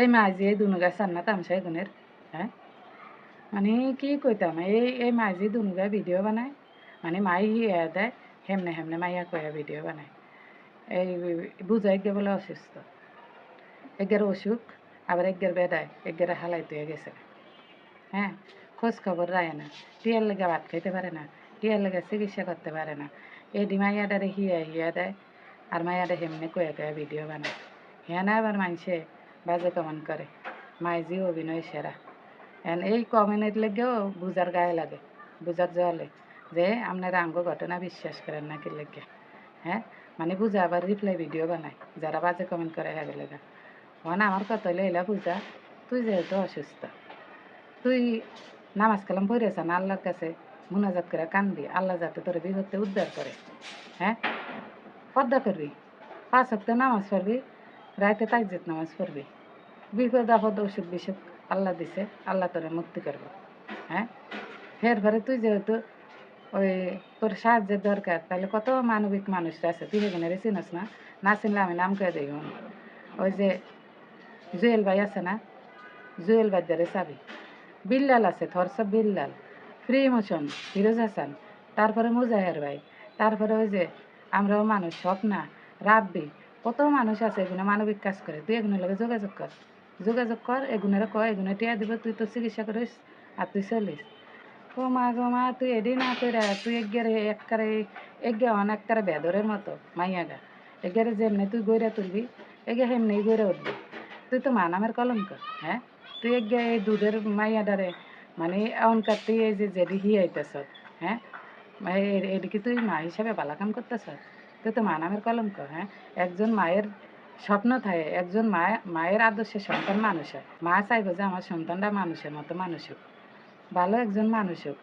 এই মাঝি এই দুনু গাছ না তামসা হ্যাঁ মানে কি কইতাম এই এই মাঝি দুনু গায়ে ভিডিও বানায় মানে মাই হিয়া দেয় হেমনে হেমনে মাইয়া কয়া ভিডিও বানায় এই বুঝাই গে বলে অসুস্থ। এগের অসুখ, আবার এগের বেদায় এগের হালাই তুই গেছে। হ্যাঁ খোঁজ খবর রায় না টিয়ার লেগে ভাত খাইতে পারে না টিয়ার লেগে চিকিৎসা করতে পারে না। এডি মাইয়াডারে হিয়া হিয়া দেয় আর মাইয়াডা হেমনে কয়ে কয়ে ভিডিও বানায় হ্যাঁ না আবার মানুষে বাজে কমেন্ট করে। মাইজি অভিনয় সেরা। এন এই কমেন্টের লেগেও বুঝার গায়ে লাগে, বুঝার জলে যে আপনারা আঙ্গ ঘটনা বিশ্বাস করেন না কি লেগে। হ্যাঁ? মানে বুঝা আবার রিপ্লাই ভিডিও বানায়, যারা বাজে কমেন্ট করে হ্যাঁ লেগা। মানে আমার কথা হইলে এলা বুঝা, তুই যেহেতু অসুস্থ, তুই নামাজ কালাম পড়েছ না আল্লাহর কাছে মুনাজাত করে কানবি, আল্লাহ যাতে তোর বিপদে উদ্ধার করে। হ্যাঁ? পদ্মা করবি, পাঁচ হপ্তাহ নামাজ পড়বি রাতে তাইজেত নামাজ পড়বি। বিপদ, আপদ, অসুখ, বিসুখ আল্লাহ দিছে, আল্লাহ তোরে মুক্তি করব। হ্যাঁ? ফের ফেরে তুই যেহেতু ওই তোর সাহায্যের দরকার, তাহলে কত মানবিক মানুষরা আছে, তুই এখানে চিনস না? না চিনলে আমি নাম করে দিই ওই যে জুয়েল ভাই আছে না? জুয়েল বাদ্যারে চাবি। বিল্লাল আছে থরসব বিল্লাল। ফ্রি মোশন ফিরোজ হাসান, তারপরে মুজাহের ভাই, তারপরে ওই যে আমরাও মানুষ সব না রাব্বি, কত মানুষ আছে এগুলো মানবিক কাজ করে, তুই এগুলোর লগে যোগাযোগ কর। যোগাযোগ কর, এগুনের কয় এগুলো টিয়া দিব, তুই তো চিকিৎসা করিস আর তুই চলিস। ও মা গো মা, তুই এডি না কইরা, তুই একগারে এককারে একগে অনেককারে বেদরের মতো মাইয়াগা একগারে যেমনি তুই গইরা তুলবি এগে হেমনি গইরা উঠবি। তুই তো মা নামের কলঙ্ক হ্যাঁ? তুই একগে এই দুধের মাইয়া মাইয়াডারে মানে এমনকার তুই এই যে যেদি হিয়াইতেছ হ্যাঁ? এদিকে তুই মা হিসাবে ভালো কাম করতেছ? তুই তো মা নামের কলঙ্ক হ্যাঁ? একজন মায়ের স্বপ্ন থাকে, একজন মায়ের মায়ের আদর্শে সন্তান মানুষ হয় মা চাইব যে আমার সন্তানটা মানুষের মতো মানুষ হোক ভালো একজন মানুষ হোক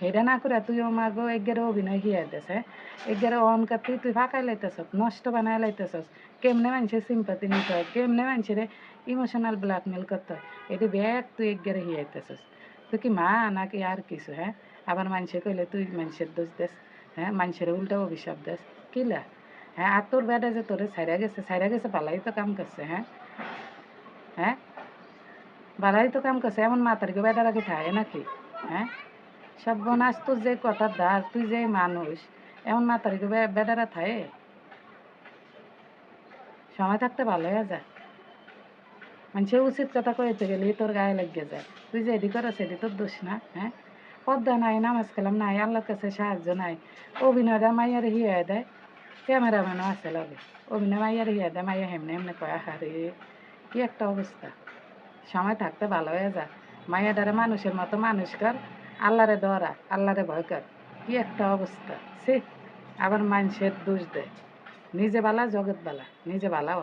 সেটা না করে তুই ও মাগো এগের অভিনয় হিয়াইতেছ হ্যাঁ এগের অহংকার তুই তুই ফাঁকাই লাইতেছ নষ্ট বানায় লাইতেছ কেমনে মানুষের সিম্পাতি নিতে হয়, কেমনে মানুষের ইমোশনাল ব্ল্যাকমেল করতে হয়, এটি ব্যাগ তুই একগেরে হিয়াইতেছিস তুই কি মা নাকি আর কিছু হ্যাঁ? আবার মানুষে কইলে তুই মানুষের দোষ দেস হ্যাঁ? মানুষের উল্টা অভিশাপ দেস কিলা হ্যাঁ আর তোর বেটা যে তোরে ছাইরা গেছে ছাইরা গেছে পালাই তো কাম করছে হ্যাঁ? হ্যাঁ? বালাই তো কাম করছে, এমন মাতারিকে বেটারা কি থাকে নাকি? হ্যাঁ? সব বনাস তোর যে কথার দাস, তুই যে মানুষ, এমন মাতারিকে বেটারা থাকে? সময় থাকতে ভালো হয়ে যা মানুষের উচিত কথা কইতে গেলে তোর গায়ে লেগে যায়। তুই যে এদি করো সেদি তোর দোষ না হ্যাঁ? পদ্মা নাই, নামাজ কালাম নাই, আল্লাহর কাছে সাহায্য নাই, অভিনয়টা মাইয়ার হিয়া দেয়। ক্যামেরাম্যানও আছে লাগে অভিনয় মাইয়ার দেয় মাইয়া হেমনে হেমনে কয়া হারে কি একটা অবস্থা সময় থাকতে ভালো হয়ে যা মাইয়া দ্বারে মানুষের মতো মানুষ কর আল্লাহরে দরা আল্লাহরে ভয় কর কি একটা অবস্থা সে আবার মানুষের দোষ দেয় নিজে বালা জগৎ বালা নিজে বালাও